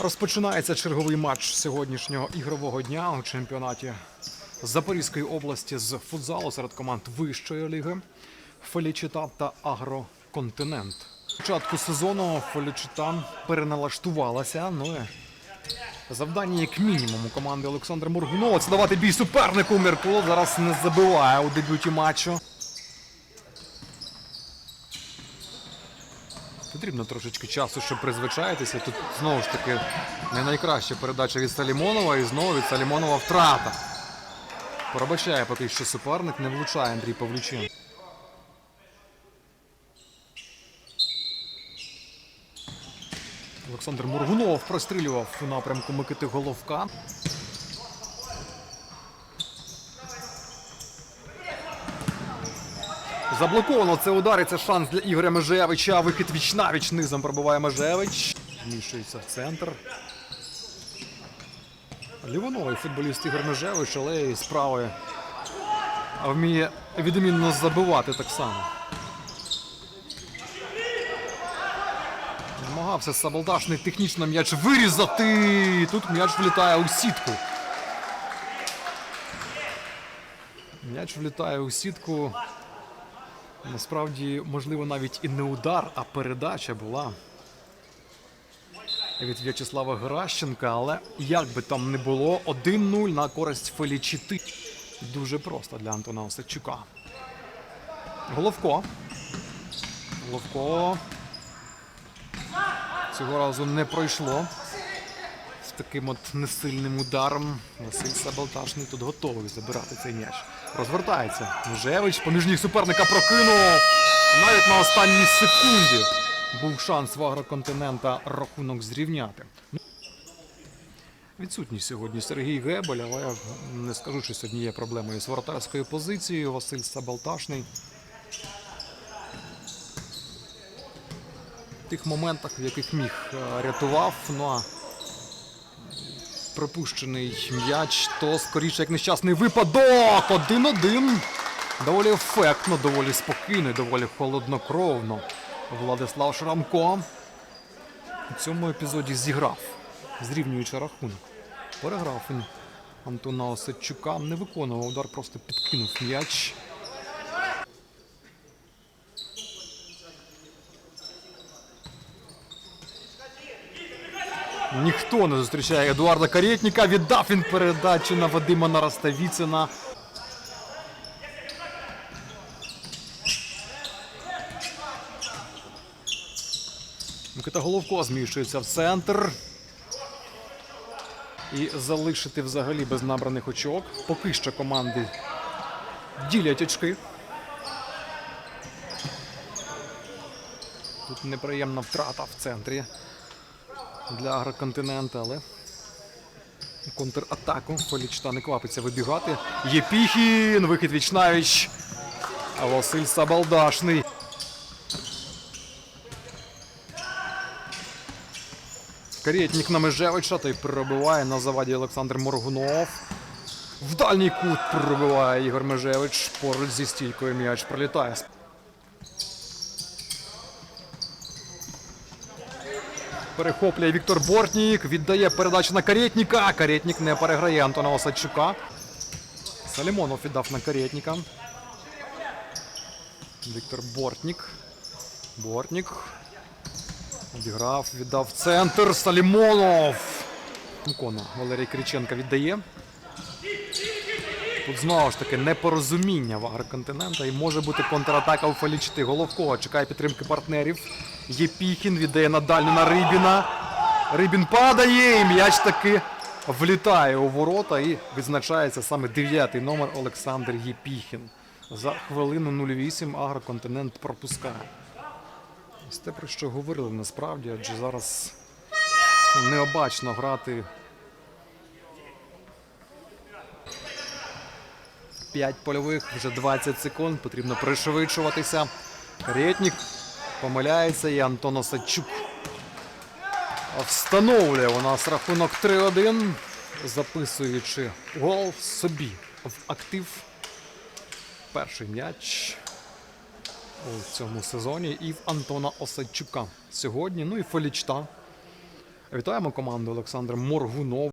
Розпочинається черговий матч сьогоднішнього ігрового дня у чемпіонаті Запорізької області з футзалу серед команд вищої ліги Фелічита та Агроконтинент. Початку сезону Фелічита переналаштувалася. Ну і завдання, як мінімум, у команди Олександра Моргунова це давати бій супернику. Меркулов зараз не забиває у дебюті матчу. Потрібно трошечки часу, щоб призвичаїтися. Тут знову ж таки не найкраща передача від Салімонова і знову від Салімонова втрата. Пробачає поки що суперник, не влучає Андрій Павлючин. Олександр Моргунов прострілював у напрямку Микити Головка. Заблоковано це удар і це шанс для Ігоря Межевича. Вихід віч навіч низом пробиває Межевич. Зміщується в центр. Лівоновий футболіст Ігор Межевич, але і справи вміє відмінно забивати так само. Намагався Сабалдашний технічно м'яч вирізати. Тут м'яч влітає у сітку. М'яч влітає у сітку. Насправді, можливо, навіть і не удар, а передача була від В'ячеслава Гращенка, але як би там не було, 1-0 на користь Фелічити. Дуже просто для Антона Осадчука. Головко. Головко. Цього разу не пройшло. Таким от несильним ударом Василь Сабалташний тут готовий забирати цей м'яч. Розвертається. Межевич поміж ніг суперника прокинув. Навіть на останній секунді був шанс в агроконтинента рахунок зрівняти. Відсутній сьогодні Сергій Гебель, але я не скажу, що сьогодні є проблемою з воротарською позицією. Василь Сабалташний. В тих моментах, в яких міг е, рятував. Ну а пропущений м'яч, то скоріше як нещасний випадок. Один-один. Доволі ефектно, доволі спокійно, доволі холоднокровно. Владислав Шрамко у цьому епізоді зіграв, зрівнюючи рахунок. Переграв він Антона Осадчука, не виконував удар, просто підкинув м'яч. Ніхто не зустрічає Едуарда Карєтніка. Віддав він передачу на Вадима Нароставіцина. Микита Головко зміщується в центр. І залишити взагалі без набраних очок. Поки що команди ділять очки. Тут неприємна втрата в центрі для агроконтинента, але контратаку Фолічта не квапиться вибігати. Єпіхін, вихід Вічнавіч. А Василь Сабалдашний. Карєтнік на Межевича, той пробиває на заваді Олександр Моргунов. В дальній кут пробиває Ігор Межевич. Поруч зі стількою м'яч пролітає. Перехоплює Віктор Бортнік, віддає передачу на Карєтніка. Карєтнік не переграє Антона Осадчука. Салімонов віддав на Карєтніка. Віктор Бортнік. Бортнік. Обіграв, віддав центр. Салімонов. Мукона Валерій Криченка віддає. Тут знову ж таки непорозуміння в агроконтинента і може бути контратака у Фалічити. Головко чекає підтримки партнерів. Єпіхін віддає надалі на Рибіна. Рибін падає і м'яч таки влітає у ворота і відзначається саме дев'ятий номер Олександр Єпіхін. За хвилину 08 агроконтинент пропускає. Ось те, про що говорили насправді, адже зараз необачно грати 5 польових, вже 20 секунд. Потрібно пришвидшуватися. Ретнік помиляється і Антон Осадчук встановлює у нас рахунок 3-1, записуючи гол собі в актив. Перший м'яч у цьому сезоні і в Антона Осадчука сьогодні. Ну і Фелічта Вітаємо команду Олександра Моргунов.